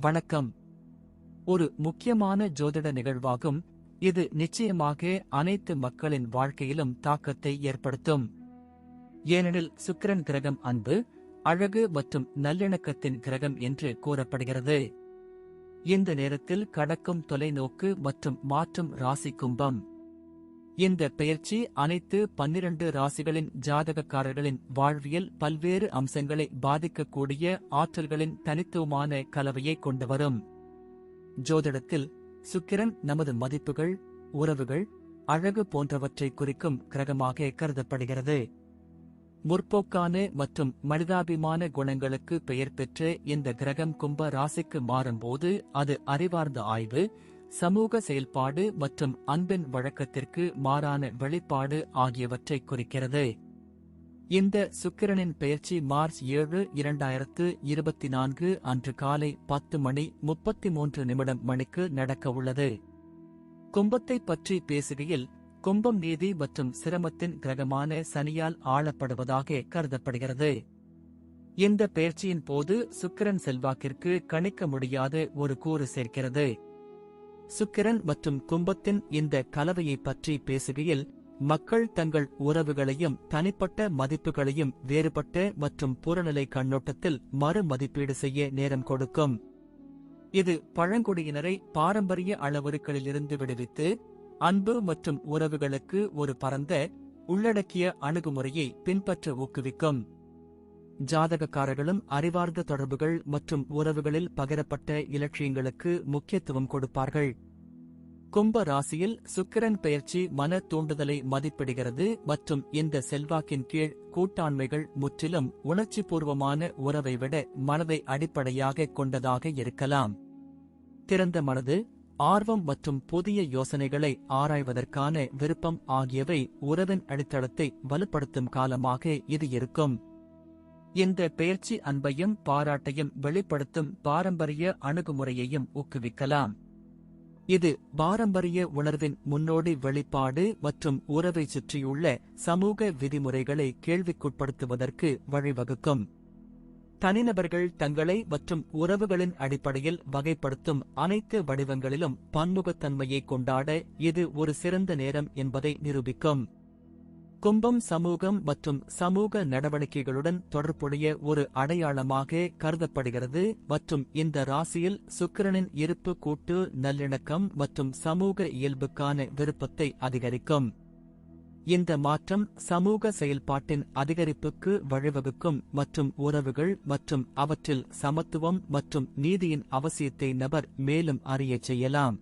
வணக்கம். ஒரு முக்கியமான ஜோதிட நிகழ்வாகும். இது நிச்சயமாக அனைத்து மக்களின் வாழ்க்கையிலும் தாக்கத்தை ஏற்படுத்தும். ஏனெனில் சுக்கிரன் கிரகம் அன்பு அழகு மற்றும் நல்லிணக்கத்தின் கிரகம் என்று கூறப்படுகிறது. இந்த நேரத்தில் கடக்கும் தொலைநோக்கு மற்றும் மாற்றும் ராசி கும்பம். இந்த பெயர்ச்சி அனைத்து பன்னிரண்டு ராசிகளின் ஜாதகக்காரர்களின் வாழ்வியல் பல்வேறு அம்சங்களை பாதிக்கக்கூடிய ஆற்றல்களின் தனித்துவமான கலவையை கொண்டு வரும் ஜோதிடத்தில் சுக்கிரன் நமது மதிப்புகள் உறவுகள் அழகு போன்றவற்றை குறிக்கும் கிரகமாக கருதப்படுகிறது. முற்போக்கான மற்றும் மனிதாபிமான குணங்களுக்கு பெயர் பெற்ற இந்த கிரகம் கும்ப ராசிக்கு மாறும்போது அது அறிவார்ந்த ஆய்வு சமூக செயல்பாடு மற்றும் அன்பின் வழக்கத்திற்கு மாறான வெளிப்பாடு ஆகியவற்றை குறிக்கிறது. இந்த சுக்கிரனின் பெயர்ச்சி மார்ச் ஏழு இரண்டாயிரத்து இருபத்தி நான்கு அன்று காலை பத்து மணி முப்பத்தி மூன்று நிமிடம் மணிக்கு நடக்கவுள்ளது கும்பத்தை பற்றி பேசுகையில் கும்பம் நீதி மற்றும் சிரமத்தின் கிரகமான சனியால் ஆளப்படுவதாக கருதப்படுகிறது. இந்த பெயர்ச்சியின் போது சுக்கிரன் செல்வாக்கிற்கு கணிக்க முடியாத ஒரு கூறு சேர்க்கிறது. சுக்கிரன் மற்றும் கும்பத்தின் இந்த கலவையை பற்றி பேசுகையில் மக்கள் தங்கள் உறவுகளையும் தனிப்பட்ட மதிப்புகளையும் வேறுபட்ட மற்றும் புறநிலை கண்ணோட்டத்தில் மறு மதிப்பீடு செய்ய நேரம் கொடுக்கும். இது பழங்குடியினரை பாரம்பரிய அளவுருக்களிலிருந்து விடுவித்து அன்பு மற்றும் உறவுகளுக்கு ஒரு பரந்த உள்ளடக்கிய அணுகுமுறையை பின்பற்ற ஊக்குவிக்கும். ஜாதகக்காரர்களும் அறிவார்ந்த தொடர்புகள் மற்றும் உறவுகளில் பகிரப்பட்ட இலட்சியங்களுக்கு முக்கியத்துவம் கொடுப்பார்கள். கும்ப ராசியில் சுக்கிரன் பெயர்ச்சி மன தூண்டுதலை மதிப்பிடுகிறது மற்றும் இந்த செல்வாக்கின் கீழ் கூட்டாண்மைகள் முற்றிலும் உணர்ச்சிபூர்வமான உறவை விட மனதை அடிப்படையாக கொண்டதாக இருக்கலாம். திறந்த மனது ஆர்வம் மற்றும் புதிய யோசனைகளை ஆராய்வதற்கான விருப்பம் ஆகியவை உறவின் அடித்தளத்தை வலுப்படுத்தும் காலமாக இது இருக்கும். இந்த பெயர்ச்சி அன்பையும் பாராட்டையும் வெளிப்படுத்தும் பாரம்பரிய அணுகுமுறையையும் ஊக்குவிக்கலாம். இது பாரம்பரிய உணர்வின் முன்னோடி வெளிப்பாடு மற்றும் உறவை சுற்றியுள்ள சமூக விதிமுறைகளை கேள்விக்குட்படுத்துவதற்கு வழிவகுக்கும். தனிநபர்கள் தங்களை மற்றும் உறவுகளின் அடிப்படையில் வகைப்படுத்தும் அனைத்து வடிவங்களிலும் பன்முகத்தன்மையை கொண்டாட இது ஒரு சிறந்த நேரம் என்பதை நிரூபிக்கும். கும்பம் சமூகம் மற்றும் சமூக நடவடிக்கைகளுடன் தொடர்புடைய ஒரு அடையாளமாக கருதப்படுகிறது மற்றும் இந்த ராசியில் சுக்கிரனின் இருப்பு கூட்டு நல்லிணக்கம் மற்றும் சமூக இயல்புக்கான விருப்பத்தை அதிகரிக்கும். இந்த மாற்றம் சமூக செயல்பாட்டின் அதிகரிப்புக்கு வழிவகுக்கும் மற்றும் உறவுகள் மற்றும் அவற்றில் சமத்துவம் மற்றும் நீதியின் அவசியத்தை நபர் மேலும் அறியச் செய்யலாம்.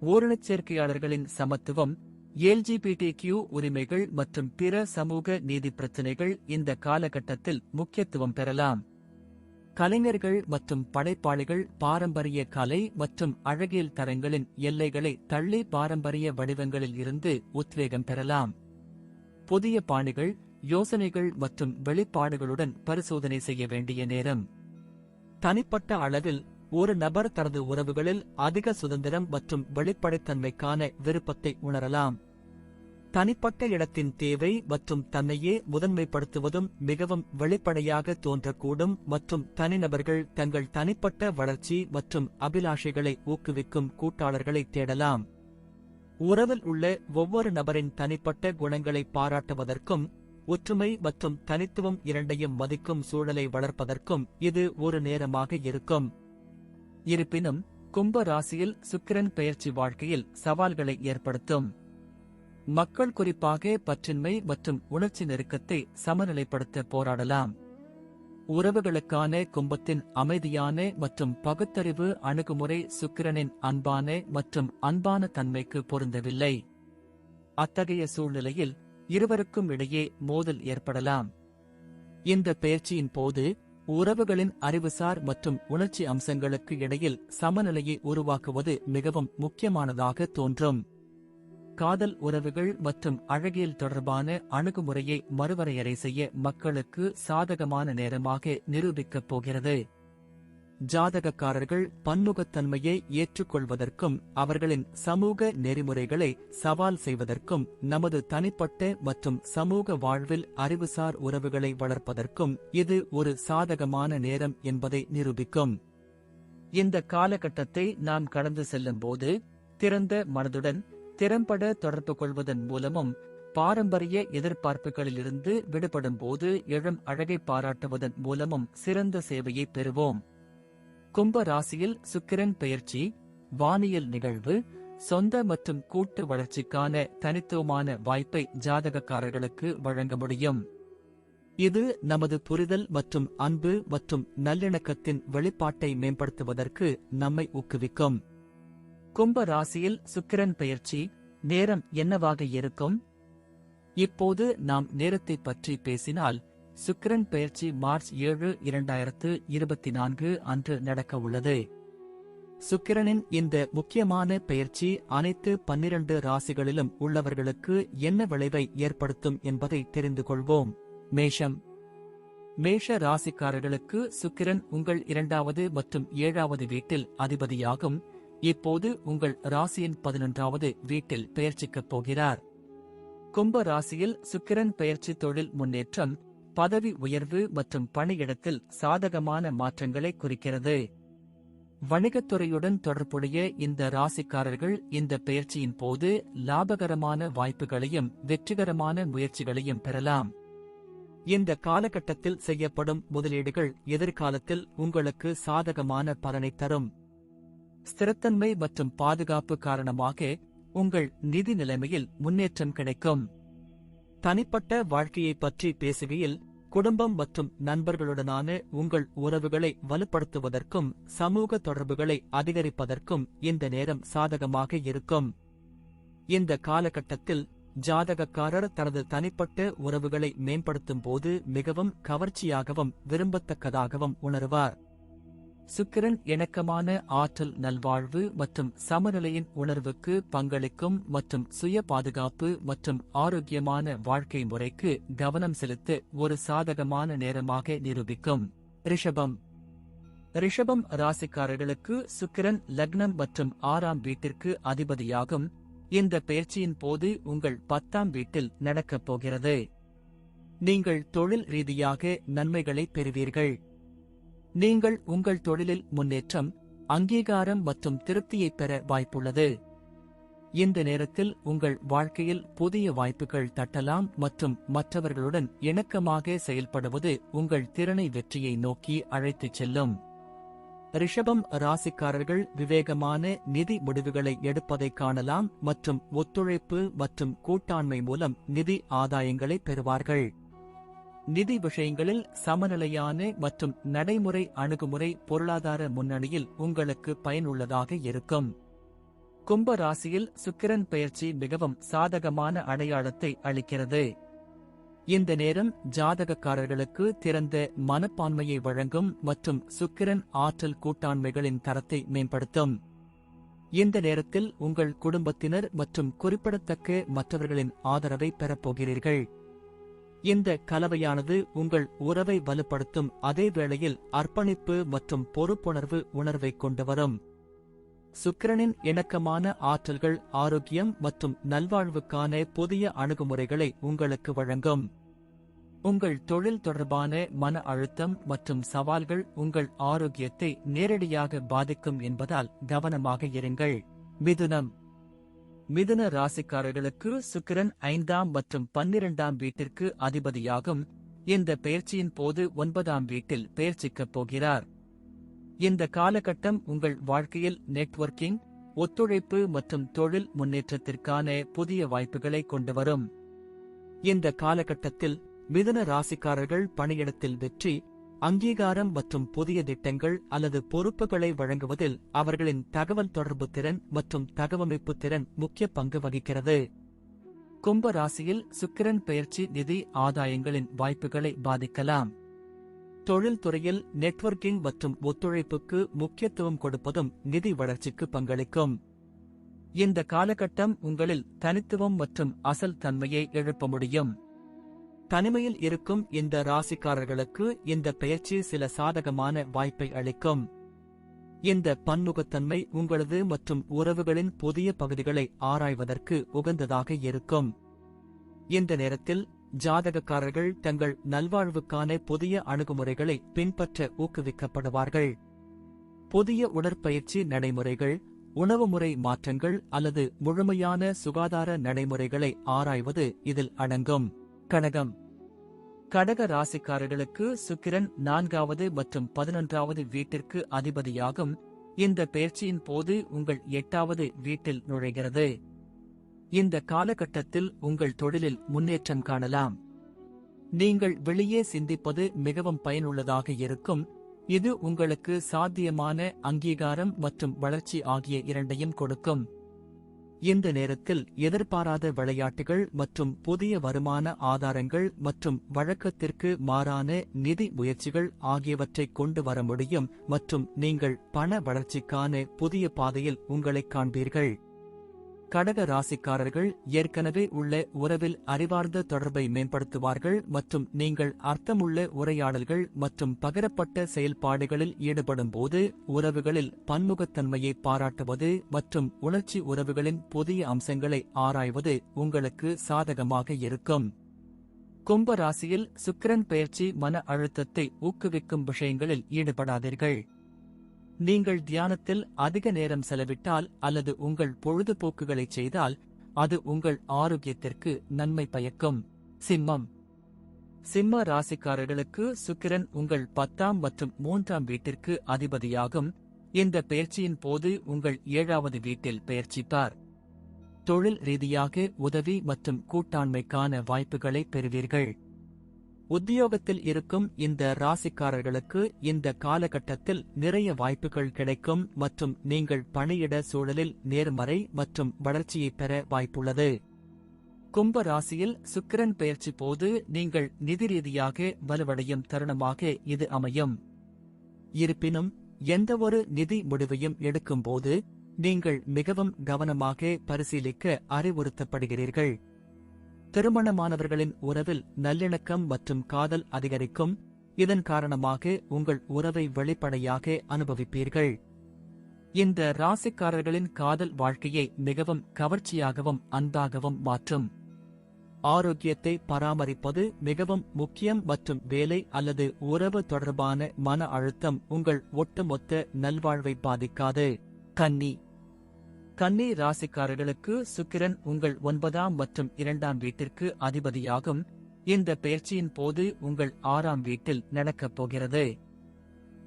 ஓரினச் சேர்க்கையாளர்களின் சமத்துவம் எல்ஜிபிடிகியூ உரிமைகள் மற்றும் பிற சமூக நீதி பிரச்சினைகள் இந்த காலகட்டத்தில் முக்கியத்துவம் பெறலாம். கலைஞர்கள் மற்றும் படைப்பாளிகள் பாரம்பரிய கலை மற்றும் அழகியல் தரங்களின் எல்லைகளை தள்ளி பாரம்பரிய வடிவங்களில் இருந்து உத்வேகம் பெறலாம். புதிய பாணிகள் யோசனைகள் மற்றும் வெளிப்பாடுகளுடன் பரிசோதனை செய்ய வேண்டிய நேரம். தனிப்பட்ட அளவில் ஒரு நபர் தனது உறவுகளில் அதிக சுதந்திரம் மற்றும் வெளிப்படைத்தன்மைக்கான விருப்பத்தை உணரலாம். தனிப்பட்ட இடத்தின் தேவை மற்றும் தன்னையே முதன்மைப்படுத்துவதும் மிகவும் வெளிப்படையாக தோன்றக்கூடும் மற்றும் தனிநபர்கள் தங்கள் தனிப்பட்ட வளர்ச்சி மற்றும் அபிலாஷைகளை ஊக்குவிக்கும் கூட்டாளர்களை தேடலாம். உறவில் உள்ள ஒவ்வொரு நபரின் தனிப்பட்ட குணங்களை பாராட்டுவதற்கும் ஒற்றுமை மற்றும் தனித்துவம் இரண்டையும் மதிக்கும் சூழலை வளர்ப்பதற்கும் இது ஒரு நேரமாக இருக்கும். இருப்பினும் கும்ப ராசியில் சுக்கிரன் பெயர்ச்சி வாழ்க்கையில் சவால்களை ஏற்படுத்தும். மக்கள் குறிப்பாக பற்றின்மை மற்றும் உணர்ச்சி நெருக்கத்தை சமநிலைப்படுத்த போராடலாம். உறவுகளுக்கான கும்பத்தின் அமைதியான மற்றும் பகுத்தறிவு அணுகுமுறை சுக்கிரனின் அன்பான மற்றும் அன்பான தன்மைக்கு பொருந்தவில்லை. அத்தகைய சூழ்நிலையில் இருவருக்கும் இடையே மோதல் ஏற்படலாம். இந்த பெயர்ச்சியின் போது உறவுகளின் அறிவுசார் மற்றும் உணர்ச்சி அம்சங்களுக்கு இடையில் சமநிலையை உருவாக்குவது மிகவும் முக்கியமானதாக தோன்றும். காதல் உறவுகள் மற்றும் அழகியல் தொடர்பான அணுகுமுறையை மறுவரையறை செய்ய மக்களுக்கு சாதகமான நேரமாக நிரூபிக்கப் போகிறது. ஜாதகக்காரர்கள் பன்முகத்தன்மையை ஏற்றுக்கொள்வதற்கும் அவர்களின் சமூக நெறிமுறைகளை சவால் செய்வதற்கும் நமது தனிப்பட்ட மற்றும் சமூக வாழ்வில் அறிவுசார் உறவுகளை வளர்ப்பதற்கும் இது ஒரு சாதகமான நேரம் என்பதை நிரூபிக்கும். இந்த காலகட்டத்தை நாம் கடந்து செல்லும் போது திறந்த மனதுடன் திறம்பட தொடர்பு கொள்வதன் மூலமும் பாரம்பரிய எதிர்பார்ப்புகளிலிருந்து விடுபடும் போது எழும் அழகை பாராட்டுவதன் மூலமும் சிறந்த சேவையை பெறுவோம். கும்ப ராசியில் சுக்கிரன் பெயர்ச்சி வானியல் நிகழ்வு சொந்த மற்றும் கூட்டு வளர்ச்சிக்கான தனித்துவமான வாய்ப்பை ஜாதகக்காரர்களுக்கு வழங்க முடியும். இது நமது புரிதல் மற்றும் அன்பு மற்றும் நல்லிணக்கத்தின் வெளிப்பாட்டை மேம்படுத்துவதற்கு நம்மை ஊக்குவிக்கும். கும்ப ராசியில் சுக்கிரன் பயிற்சி நேரம் என்னவாக இருக்கும்? இப்போது நாம் நேரத்தை பற்றி பேசினால் சுக்கிரன் பயிற்சி மார்ச் ஏழு இரண்டாயிரத்து இருபத்தி நான்கு அன்று நடக்க உள்ளது. சுக்கிரனின் இந்த முக்கியமான பெயர்ச்சி அனைத்து பன்னிரண்டு ராசிகளிலும் உள்ளவர்களுக்கு என்ன விளைவை ஏற்படுத்தும் என்பதை தெரிந்து கொள்வோம். மேஷம். மேஷ ராசிக்காரர்களுக்கு சுக்கிரன் உங்கள் இரண்டாவது மற்றும் ஏழாவது வீட்டில் அதிபதியாகும். இப்போது உங்கள் ராசியின் பதினொன்றாவது வீட்டில் பெயர்ச்சிக்கப் போகிறார். கும்ப ராசியில் சுக்கிரன் பெயர்ச்சி தொழில் முன்னேற்றம் பதவி உயர்வு மற்றும் பணியிடத்தில் சாதகமான மாற்றங்களை குறிக்கிறது. வணிகத்துறையுடன் தொடர்புடைய இந்த ராசிக்காரர்கள் இந்த பெயர்ச்சியின் போது லாபகரமான வாய்ப்புகளையும் வெற்றிகரமான முயற்சிகளையும் பெறலாம். இந்த காலகட்டத்தில் செய்யப்படும் முதலீடுகள் எதிர்காலத்தில் உங்களுக்கு சாதகமான பலனை தரும். ஸ்திரத்தன்மை மற்றும் பாதுகாப்பு காரணமாக உங்கள் நிதி நிலைமையில் முன்னேற்றம் கிடைக்கும். தனிப்பட்ட வாழ்க்கையை பற்றி பேசுகையில் குடும்பம் மற்றும் நண்பர்களுடனான உங்கள் உறவுகளை வலுப்படுத்துவதற்கும் சமூக தொடர்புகளை அதிகரிப்பதற்கும் இந்த நேரம் சாதகமாக இருக்கும். இந்த காலகட்டத்தில் ஜாதகக்காரர் தனது தனிப்பட்ட உறவுகளை மேம்படுத்தும் போது மிகவும் கவர்ச்சியாகவும் விரும்பத்தக்கதாகவும் உணருவார். சுக்கிரன் இணக்கமான ஆற்றல் நல்வாழ்வு மற்றும் சமநிலையின் உணர்வுக்கு பங்களிக்கும் மற்றும் சுய பாதுகாப்பு மற்றும் ஆரோக்கியமான வாழ்க்கை முறைக்கு கவனம் செலுத்த ஒரு சாதகமான நேரமாக நிரூபிக்கும். ரிஷபம். ரிஷபம் ராசிக்காரர்களுக்கு சுக்கிரன் லக்னம் மற்றும் ஆறாம் வீட்டிற்கு அதிபதியாகும். இந்த பெயர்ச்சியின் போது உங்கள் பத்தாம் வீட்டில் நடக்கப் போகிறது. நீங்கள் தொழில் ரீதியாக நன்மைகளை பெறுவீர்கள். நீங்கள் உங்கள் தொழிலில் முன்னேற்றம் அங்கீகாரம் மற்றும் திருப்தியை பெற வாய்ப்புள்ளது. இந்த நேரத்தில் உங்கள் வாழ்க்கையில் புதிய வாய்ப்புகள் தட்டலாம் மற்றும் மற்றவர்களுடன் இணக்கமாக செயல்படுவது உங்கள் திறனை வெற்றியை நோக்கி அழைத்துச் செல்லும். ரிஷபம் ராசிக்காரர்கள் விவேகமான நிதி முடிவுகளை எடுப்பதை காணலாம் மற்றும் ஒத்துழைப்பு மற்றும் கூட்டாண்மை மூலம் நிதி ஆதாயங்களை பெறுவார்கள். நிதி விஷயங்களில் சமநிலையான மற்றும் நடைமுறை அணுகுமுறை பொருளாதார முன்னணியில் உங்களுக்கு பயனுள்ளதாக இருக்கும். கும்ப ராசியில் சுக்கிரன் பெயர்ச்சி மிகவும் சாதகமான அடையாளத்தை அளிக்கிறது. இந்த நேரம் ஜாதகக்காரர்களுக்கு திறந்த மனப்பான்மையை வழங்கும் மற்றும் சுக்கிரன் ஆற்றல் கூட்டாண்மைகளின் தரத்தை மேம்படுத்தும். இந்த நேரத்தில் உங்கள் குடும்பத்தினர் மற்றும் குறிப்பிடத்தக்க மற்றவர்களின் ஆதரவை பெறப்போகிறீர்கள் இந்த கலவையானது உங்கள் உறவை வலுப்படுத்தும் அதே வேளையில் அர்ப்பணிப்பு மற்றும் பொறுப்புணர்வு உணர்வை கொண்டு வரும். சுக்கிரனின் இணக்கமான ஆற்றல்கள் ஆரோக்கியம் மற்றும் நல்வாழ்வுக்கான புதிய அணுகுமுறைகளை உங்களுக்கு வழங்கும். உங்கள் தொழில் தொடர்பான மன அழுத்தம் மற்றும் சவால்கள் உங்கள் ஆரோக்கியத்தை நேரடியாக பாதிக்கும் என்பதால் கவனமாக இருங்கள். மிதுனம். மிதுன ராசிக்காரர்களுக்கு சுக்கிரன் ஐந்தாம் மற்றும் பன்னிரண்டாம் வீட்டிற்கு அதிபதியாகும். இந்த பெயர்ச்சியின் போது ஒன்பதாம் வீட்டில் பெயர்ச்சிக்கப் போகிறார். இந்த காலகட்டம் உங்கள் வாழ்க்கையில் நெட்வொர்க்கிங் ஒத்துழைப்பு மற்றும் தொழில் முன்னேற்றத்திற்கான புதிய வாய்ப்புகளை கொண்டுவரும் இந்த காலகட்டத்தில் மிதன ராசிக்காரர்கள் பணியிடத்தில் வெற்றி அங்கீகாரம் மற்றும் புதிய திட்டங்கள் அல்லது பொறுப்புகளை வழங்குவதில் அவர்களின் தகவல் தொடர்பு திறன் மற்றும் தகவமைப்பு திறன் முக்கிய பங்கு வகிக்கிறது. கும்ப ராசியில் சுக்கிரன் பெயர்ச்சி நிதி ஆதாயங்களின் வாய்ப்புகளை பாதிக்கலாம். தொழில்துறையில் நெட்வொர்க்கிங் மற்றும் ஒத்துழைப்புக்கு முக்கியத்துவம் கொடுப்பதும் நிதி வளர்ச்சிக்கு பங்களிக்கும். இந்த காலகட்டம் உங்களில் தனித்துவம் மற்றும் அசல் தன்மையை எழுப்ப முடியும். தனிமையில் இருக்கும் இந்த ராசிக்காரர்களுக்கு இந்த பெயர்ச்சி சில சாதகமான வாய்ப்பை அளிக்கும். இந்த பன்முகத்தன்மை உங்களது மற்றும் உறவுகளின் புதிய பகுதிகளை ஆராய்வதற்கு உகந்ததாக இருக்கும். இந்த நேரத்தில் ஜாதகக்காரர்கள் தங்கள் நல்வாழ்வுக்கான புதிய அணுகுமுறைகளை பின்பற்ற ஊக்குவிக்கப்படுவார்கள். புதிய உடற்பயிற்சி நடைமுறைகள் உணவு முறை மாற்றங்கள் அல்லது முழுமையான சுகாதார நடைமுறைகளை ஆராய்வது இதில் அடங்கும். கடகம் கடக ராசிக்காரர்களுக்கு சுக்கிரன் நான்காவது மற்றும் பதினொன்றாவது வீட்டிற்கு அதிபதியாகும். இந்த பெயர்ச்சியின் போது உங்கள் எட்டாவது வீட்டில் நுழைகிறது. இந்த காலகட்டத்தில் உங்கள் தொழிலில் முன்னேற்றம் காணலாம். நீங்கள் வெளியே சிந்திப்பது மிகவும் பயனுள்ளதாக இருக்கும். இது உங்களுக்கு சாத்தியமான அங்கீகாரம் மற்றும் வளர்ச்சி ஆகிய இரண்டையும் கொடுக்கும். இந்த நேரத்தில் எதிர்பாராத விளையாட்டுகள் மற்றும் புதிய வருமான ஆதாரங்கள் மற்றும் வழக்கத்திற்கு மாறான நிதி முயற்சிகள் ஆகியவற்றை கொண்டு வர முடியும் மற்றும் நீங்கள் பண வளர்ச்சிக்கான புதிய பாதையில் உங்களைக் காண்பீர்கள். கடக ராசிக்காரர்கள் ஏற்கனவே உள்ள உறவில் அறிவார்ந்த தொடர்பை மேம்படுத்துவார்கள் மற்றும் நீங்கள் அர்த்தமுள்ள உரையாடல்கள் மற்றும் பகிரப்பட்ட செயல்பாடுகளில் ஈடுபடும் போது உறவுகளில் பன்முகத்தன்மையை பாராட்டுவது மற்றும் உணர்ச்சி உறவுகளின் புதிய அம்சங்களை ஆராய்வது உங்களுக்கு சாதகமாக இருக்கும். கும்ப ராசியில் சுக்கிரன் பெயர்ச்சி மன அழுத்தத்தை ஊக்குவிக்கும் விஷயங்களில் ஈடுபடாதீர்கள். நீங்கள் தியானத்தில் அதிக நேரம் செலவிட்டால் அல்லது உங்கள் பொழுதுபோக்குகளைச் செய்தால் அது உங்கள் ஆரோக்கியத்திற்கு நன்மை பயக்கும். சிம்மம். சிம்ம ராசிக்காரர்களுக்கு சுக்கிரன் உங்கள் பத்தாம் மற்றும் மூன்றாம் வீட்டிற்கு அதிபதியாகும். இந்த பெயர்ச்சியின் போது உங்கள் ஏழாவது வீட்டில் பெயர்ச்சிப்பார். தொழில் ரீதியாக உதவி மற்றும் கூட்டாண்மைக்கான வாய்ப்புகளை பெறுவீர்கள். உத்தியோகத்தில் இருக்கும் இந்த ராசிக்காரர்களுக்கு இந்த காலகட்டத்தில் நிறைய வாய்ப்புகள் கிடைக்கும் மற்றும் நீங்கள் பணியிட சூழலில் நேர்மறை மற்றும் வளர்ச்சியை பெற வாய்ப்புள்ளது. கும்ப ராசியில் சுக்கிரன் பெயர்ச்சி போது நீங்கள் நிதி ரீதியாக வலுவடையும் தருணமாக இது அமையும். இருப்பினும் எந்தவொரு நிதி முடிவையும் எடுக்கும்போது நீங்கள் மிகவும் கவனமாக பரிசீலிக்க அறிவுறுத்தப்படுகிறீர்கள். திருமணமானவர்களின் உறவில் நல்லிணக்கம் மற்றும் காதல் அதிகரிக்கும். இதன் காரணமாக உங்கள் உறவை வெளிப்படையாக அனுபவிப்பீர்கள். இந்த ராசிக்காரர்களின் காதல் வாழ்க்கையை மிகவும் கவர்ச்சியாகவும் அன்பாகவும் மாற்றும். ஆரோக்கியத்தை பராமரிப்பது மிகவும் முக்கியம் மற்றும் வேலை அல்லது உறவு தொடர்பான மன அழுத்தம் உங்கள் ஒட்டுமொத்த நல்வாழ்வை பாதிக்காது. கன்னி கன்னி ராசிக்காரர்களுக்கு சுக்கிரன் உங்கள் ஒன்பதாம் மற்றும் இரண்டாம் வீட்டிற்கு அதிபதியாகும். இந்த பெயர்ச்சியின் போது உங்கள் ஆறாம் வீட்டில் நடக்கப் போகிறது.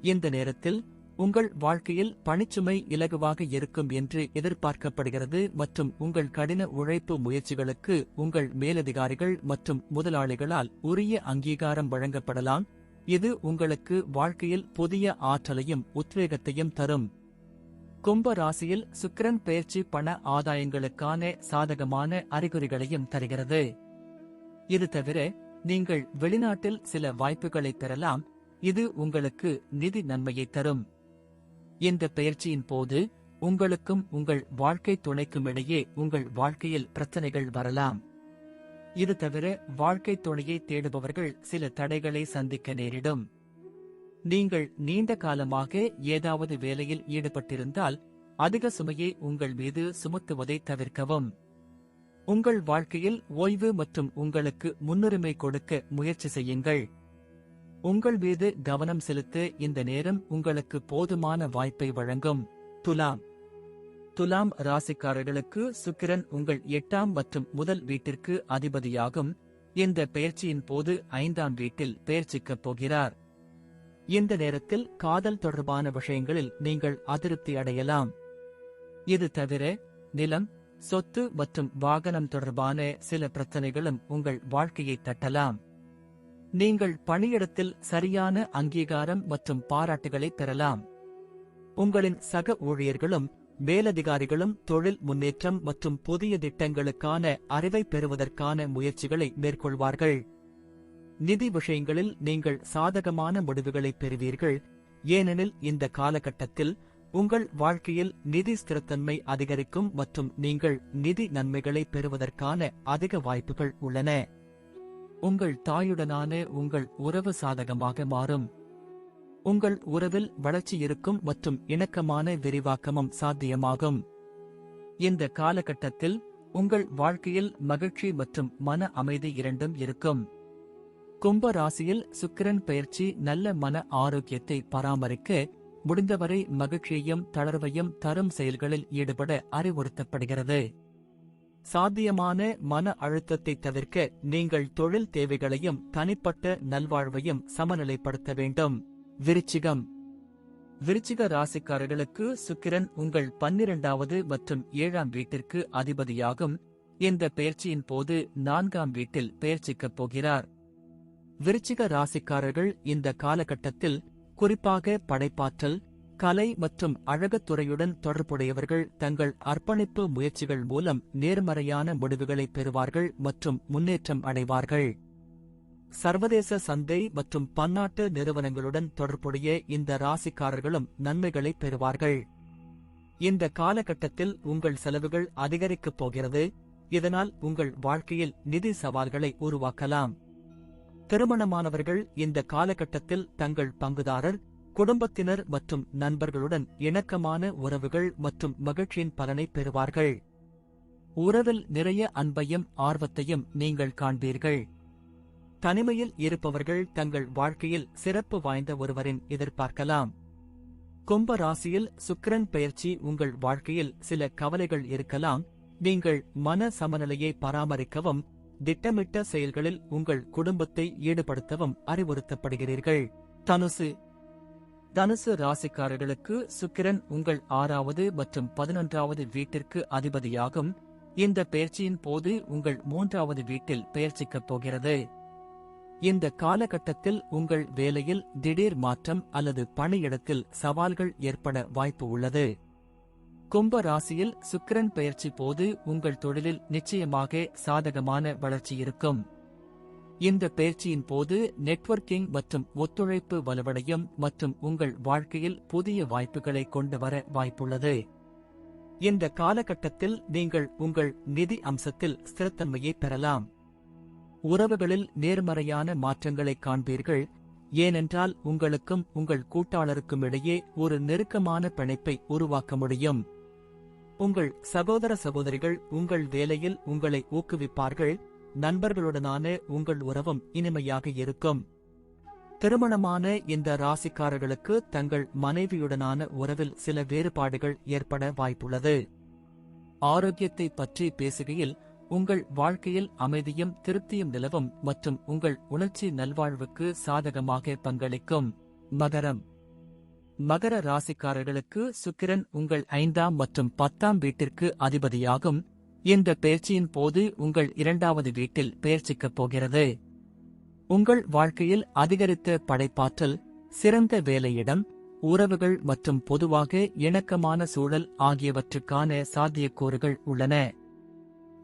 இந்த நேரத்தில் உங்கள் வாழ்க்கையில் பணிச்சுமை இலகுவாக இருக்கும் என்று எதிர்பார்க்கப்படுகிறது மற்றும் உங்கள் கடின உழைப்பு முயற்சிகளுக்கு உங்கள் மேலதிகாரிகள் மற்றும் முதலாளிகளால் உரிய அங்கீகாரம் வழங்கப்படலாம். இது உங்களுக்கு வாழ்க்கையில் புதிய ஆற்றலையும் உத்வேகத்தையும் தரும். கும்ப ராசியில் சுக்கிரன் பயிற்சி பண ஆதாயங்களுக்கான சாதகமான அறிகுறிகளையும் தருகிறது. இது தவிர நீங்கள் வெளிநாட்டில் சில வாய்ப்புகளை பெறலாம். இது உங்களுக்கு நிதி நன்மையை தரும். இந்த பெயர்ச்சியின் போது உங்களுக்கும் உங்கள் வாழ்க்கை துணைக்கும் இடையே உங்கள் வாழ்க்கையில் பிரச்சனைகள் வரலாம். இது தவிர வாழ்க்கை துணையை தேடுபவர்கள் சில தடைகளை சந்திக்க நேரிடும். நீங்கள் நீண்ட காலமாக ஏதாவது வேலையில் ஈடுபட்டிருந்தால் அதிக சுமையை உங்கள் மீது சுமத்துவதை தவிர்க்கவும். உங்கள் வாழ்க்கையில் ஓய்வு மற்றும் உங்களுக்கு முன்னுரிமை கொடுக்க முயற்சி செய்யுங்கள். உங்கள் மீது கவனம் செலுத்த இந்த நேரம் உங்களுக்கு போதுமான வாய்ப்பை வழங்கும். துலாம். துலாம் ராசிக்காரர்களுக்கு சுக்கிரன் உங்கள் எட்டாம் மற்றும் முதல் வீட்டிற்கு அதிபதியாகும். இந்த பெயர்ச்சியின் போது ஐந்தாம் வீட்டில் பெயர்ச்சிக்கப் போகிறார். இந்த நேரத்தில் காதல் தொடர்பான விஷயங்களில் நீங்கள் அதிருப்தி அடையலாம். இது தவிர நிலம் சொத்து மற்றும் வாகனம் தொடர்பான சில பிரச்சனைகளும் உங்கள் வாழ்க்கையை தட்டலாம். நீங்கள் பணியிடத்தில் சரியான அங்கீகாரம் மற்றும் பாராட்டுகளை பெறலாம். உங்களின் சக ஊழியர்களும் மேலதிகாரிகளும் தொழில் முன்னேற்றம் மற்றும் புதிய திட்டங்களுக்கான அறிவை பெறுவதற்கான முயற்சிகளை மேற்கொள்வார்கள். நிதி விஷயங்களில் நீங்கள் சாதகமான முடிவுகளை பெறுவீர்கள். ஏனெனில் இந்த காலகட்டத்தில் உங்கள் வாழ்க்கையில் நிதி ஸ்திரத்தன்மை அதிகரிக்கும் மற்றும் நீங்கள் நிதி நன்மைகளை பெறுவதற்கான அதிக வாய்ப்புகள் உள்ளன. உங்கள் தாயுடனான உங்கள் உறவு சாதகமாக மாறும். உங்கள் உறவில் வளர்ச்சி இருக்கும் மற்றும் இணக்கமான விரிவாக்கமும் சாத்தியமாகும். இந்த காலகட்டத்தில் உங்கள் வாழ்க்கையில் மகிழ்ச்சி மற்றும் மன அமைதி இரண்டும் இருக்கும். கும்ப ராசியில் சுக்கிரன் பெயர்ச்சி நல்ல மன ஆரோக்கியத்தை பராமரிக்க முடிந்தவரை மகிழ்ச்சியையும் தளர்வையும் தரும் செயல்களில் ஈடுபட அறிவுறுத்தப்படுகிறது. சாத்தியமான மன அழுத்தத்தை தவிர்க்க நீங்கள் தொழில் தேவைகளையும் தனிப்பட்ட நல்வாழ்வையும் சமநிலைப்படுத்த வேண்டும். விருச்சிகம். விருச்சிக ராசிக்காரர்களுக்கு சுக்கிரன் உங்கள் பன்னிரண்டாவது மற்றும் ஏழாம் வீட்டிற்கு அதிபதியாகும். இந்த பெயர்ச்சியின் போது நான்காம் வீட்டில் பெயர்ச்சிக்கப் போகிறார். விருச்சிக ராசிக்காரர்கள் இந்த காலகட்டத்தில் குறிப்பாக படைப்பாற்றல் கலை மற்றும் அழகுத்துறையுடன் தொடர்புடையவர்கள் தங்கள் அர்ப்பணிப்பு முயற்சிகள் மூலம் நேர்மறையான முடிவுகளை பெறுவார்கள் மற்றும் முன்னேற்றம் அடைவார்கள். சர்வதேச சந்தை மற்றும் பன்னாட்டு நிறுவனங்களுடன் தொடர்புடைய இந்த ராசிக்காரர்களும் நன்மைகளை பெறுவார்கள். இந்த காலகட்டத்தில் உங்கள் செலவுகள் அதிகரிக்கப் போகிறது இதனால் உங்கள் வாழ்க்கையில் நிதி சவால்களை உருவாக்கலாம். திருமணமானவர்கள் இந்த காலகட்டத்தில் தங்கள் பங்குதாரர் குடும்பத்தினர் மற்றும் நண்பர்களுடன் இணக்கமான உறவுகள் மற்றும் மகிழ்ச்சியின் பலனை பெறுவார்கள். உறவில் நிறைய அன்பையும் ஆர்வத்தையும் நீங்கள் காண்பீர்கள். தனிமையில் இருப்பவர்கள் தங்கள் வாழ்க்கையில் சிறப்பு வாய்ந்த ஒருவரின் எதிர்பார்க்கலாம். கும்ப ராசியில் சுக்கிரன் பெயர்ச்சி உங்கள் வாழ்க்கையில் சில கவலைகள் இருக்கலாம். நீங்கள் மன சமநிலையை பராமரிக்கவும் திட்டமிட்ட செயல்களில் உங்கள் குடும்பத்தை ஈடுபடுத்தவும் அறிவுறுத்தப்படுகிறீர்கள். தனுசு. தனுசு ராசிக்காரர்களுக்கு சுக்கிரன் உங்கள் ஆறாவது மற்றும் பதினொன்றாவது வீட்டிற்கு அதிபதியாகும். இந்த பெயர்ச்சியின் போது உங்கள் மூன்றாவது வீட்டில் பெயர்ச்சிக்கப் போகிறது. இந்த காலகட்டத்தில் உங்கள் வேலையில் திடீர் மாற்றம் அல்லது பணியிடத்தில் சவால்கள் ஏற்பட வாய்ப்பு உள்ளது. கும்ப ராசியில் சுக்கிரன் பெயர்ச்சி போது உங்கள் தொழிலில் நிச்சயமாக சாதகமான வளர்ச்சி இருக்கும். இந்த பயிற்சியின் போது நெட்வொர்க்கிங் மற்றும் ஒத்துழைப்பு வலுவடையும் மற்றும் உங்கள் வாழ்க்கையில் புதிய வாய்ப்புகளை கொண்டு வர வாய்ப்புள்ளது. இந்த காலகட்டத்தில் நீங்கள் உங்கள் நிதி அம்சத்தில் ஸ்திரத்தன்மையை பெறலாம். உறவுகளில் நேர்மறையான மாற்றங்களை காண்பீர்கள். ஏனென்றால் உங்களுக்கும் உங்கள் கூட்டாளருக்கும் இடையே ஒரு நெருக்கமான பிணைப்பை உருவாக்க முடியும். உங்கள் சகோதர சகோதரிகள் உங்கள் வேலையில் உங்களை ஊக்குவிப்பார்கள். நண்பர்களுடனான உங்கள் உறவும் இனிமையாக இருக்கும். திருமணமான இந்த ராசிக்காரர்களுக்கு தங்கள் மனைவியுடனான உறவில் சில வேறுபாடுகள் ஏற்பட வாய்ப்புள்ளது. ஆரோக்கியத்தை பற்றி பேசுகையில் உங்கள் வாழ்க்கையில் அமைதியும் திருப்தியும் நிலவும் மற்றும் உங்கள் உணர்ச்சி நல்வாழ்வுக்கு சாதகமாக பங்களிக்கும். மகரம் மகர ராசிக்காரர்களுக்கு சுக்கிரன் உங்கள் ஐந்தாம் மற்றும் பத்தாம் வீட்டிற்கு அதிபதியாகும். இந்த பெயர்ச்சியின் போது உங்கள் இரண்டாவது வீட்டில் பெயர்ச்சிக்கப் போகிறது. உங்கள் வாழ்க்கையில் அதிகரித்த படைப்பாற்றல் சிறந்த வேலையிடம் உறவுகள் மற்றும் பொதுவாக இணக்கமான சூழல் ஆகியவற்றுக்கான சாத்தியக்கூறுகள் உள்ளன.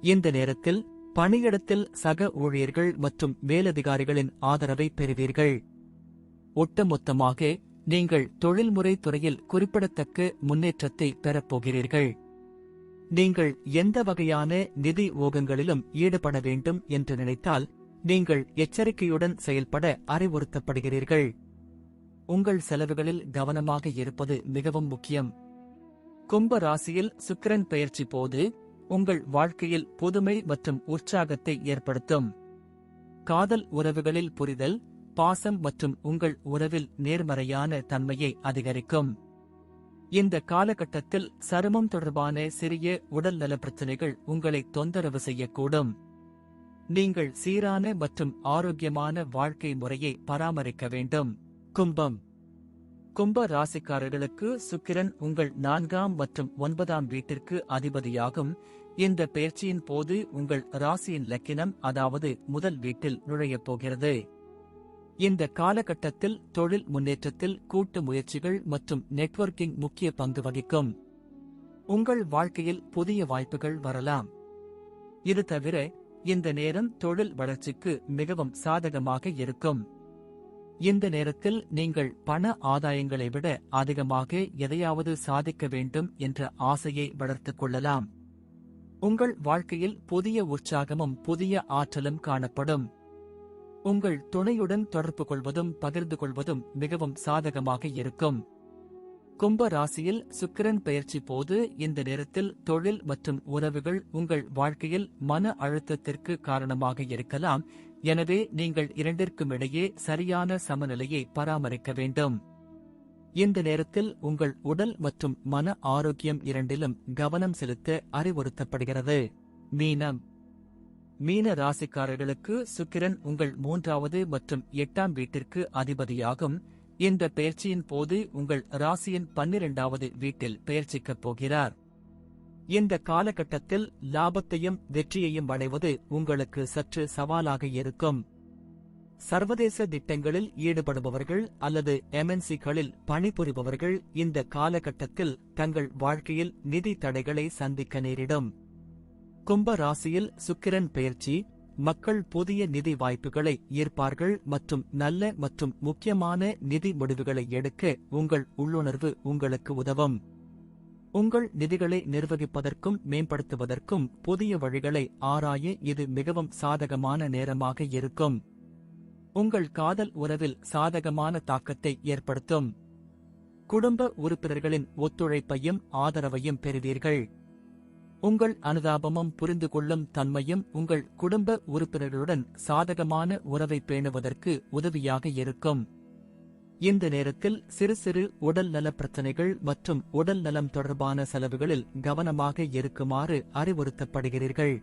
இந்த நேரத்தில் பணியிடத்தில் சக ஊழியர்கள் மற்றும் மேலதிகாரிகளின் ஆதரவை பெறுவீர்கள். ஒட்டுமொத்தமாக நீங்கள் தொழில்முறை துறையில் குறிப்பிடத்தக்க முன்னேற்றத்தை பெறப்போகிறீர்கள் நீங்கள் எந்த வகையான நிதி ஓகங்களிலும் ஈடுபட வேண்டும் என்று நினைத்தால் நீங்கள் எச்சரிக்கையுடன் செயல்பட அறிவுறுத்தப்படுகிறீர்கள். உங்கள் செலவுகளில் கவனமாக இருப்பது மிகவும் முக்கியம். கும்ப ராசியில் சுக்கிரன் பெயர்ச்சி போது உங்கள் வாழ்க்கையில் புதுமை மற்றும் உற்சாகத்தை ஏற்படுத்தும். காதல் உறவுகளில் புரிதல் பாசம் மற்றும் உங்கள் உறவில் நேர்மறையான தன்மையை அதிகரிக்கும். இந்த காலகட்டத்தில் சருமம் தொடர்பான சிறிய உடல்நல பிரச்சனைகள் உங்களை தொந்தரவு செய்யக்கூடும். நீங்கள் சீரான மற்றும் ஆரோக்கியமான வாழ்க்கை முறையை பராமரிக்க வேண்டும். கும்பம். கும்ப ராசிக்காரர்களுக்கு சுக்கிரன் உங்கள் நான்காம் மற்றும் ஒன்பதாம் வீட்டிற்கு அதிபதியாகும். இந்த பயிற்சியின் போது உங்கள் ராசியின் லக்கினம் அதாவது முதல் வீட்டில் நுழையப் போகிறது. இந்த காலகட்டத்தில் தொழில் முன்னேற்றத்தில் கூட்டு முயற்சிகள் மற்றும் நெட்வொர்க்கிங் முக்கிய பங்கு வகிக்கும். உங்கள் வாழ்க்கையில் புதிய வாய்ப்புகள் வரலாம். இது தவிர இந்த நேரம் தொழில் வளர்ச்சிக்கு மிகவும் சாதகமாக இருக்கும். இந்த நேரத்தில் நீங்கள் பண ஆதாயங்களை விட அதிகமாக எதையாவது சாதிக்க வேண்டும் என்ற ஆசையை வளர்த்துக் கொள்ளலாம். உங்கள் வாழ்க்கையில் புதிய உற்சாகமும் புதிய ஆற்றலும் காணப்படும். உங்கள் துணையுடன் தொடர்பு கொள்வதும் பகிர்ந்து கொள்வதும் மிகவும் சாதகமாக இருக்கும். கும்ப ராசியில் சுக்கிரன் பெயர்ச்சி போது இந்த நேரத்தில் தொழில் மற்றும் உறவுகள் உங்கள் வாழ்க்கையில் மன அழுத்தத்திற்கு காரணமாக இருக்கலாம். எனவே நீங்கள் இரண்டிற்கும் இடையே சரியான சமநிலையை பராமரிக்க வேண்டும். இந்த நேரத்தில் உங்கள் உடல் மற்றும் மன ஆரோக்கியம் இரண்டிலும் கவனம் செலுத்த அறிவுறுத்தப்படுகிறது. மீனம். மீன ராசிக்காரர்களுக்கு சுக்கிரன் உங்கள் மூன்றாவது மற்றும் எட்டாம் வீட்டிற்கு அதிபதியாகும். இந்த பெயர்ச்சியின் போது உங்கள் ராசியின் பன்னிரண்டாவது வீட்டில் பெயர்ச்சிக்கப் போகிறார். இந்த காலகட்டத்தில் லாபத்தையும் வெற்றியையும் அடைவது உங்களுக்கு சற்று சவாலாக இருக்கும். சர்வதேச திட்டங்களில் ஈடுபடுபவர்கள் அல்லது எம்என்சிகளில் பணிபுரிபவர்கள் இந்த காலகட்டத்தில் தங்கள் வாழ்க்கையில் நிதி தடைகளை சந்திக்க நேரிடும். கும்ப ராசியில் சுக்கிரன் பெயர்ச்சி மக்கள் புதிய நிதி வாய்ப்புகளை ஈர்ப்பார்கள் மற்றும் நல்ல மற்றும் முக்கியமான நிதி முடிவுகளை எடுக்க உங்கள் உள்ளுணர்வு உங்களுக்கு உதவும். உங்கள் நிதிகளை நிர்வகிப்பதற்கும் மேம்படுத்துவதற்கும் புதிய வழிகளை ஆராய இது மிகவும் சாதகமான நேரமாக இருக்கும். உங்கள் காதல் உறவில் சாதகமான தாக்கத்தை ஏற்படுத்தும். குடும்ப உறுப்பினர்களின் ஒத்துழைப்பையும் ஆதரவையும் பெறுவீர்கள். உங்கள் அனுதாபமும் புரிந்து கொள்ளும் தன்மையும் உங்கள் குடும்ப உறுப்பினர்களுடன் சாதகமான உறவை பேணுவதற்கு உதவியாக இருக்கும். இந்த நேரத்தில் சிறு சிறு உடல் நல பிரச்சனைகள் மற்றும் உடல் நலம் தொடர்பான செலவுகளில் கவனமாக இருக்குமாறு அறிவுறுத்தப்படுகிறீர்கள்.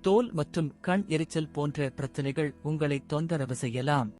தோல் மற்றும் கண் எரிச்சல் போன்ற பிரச்சனைகள் உங்களை தொந்தரவு செய்யலாம்.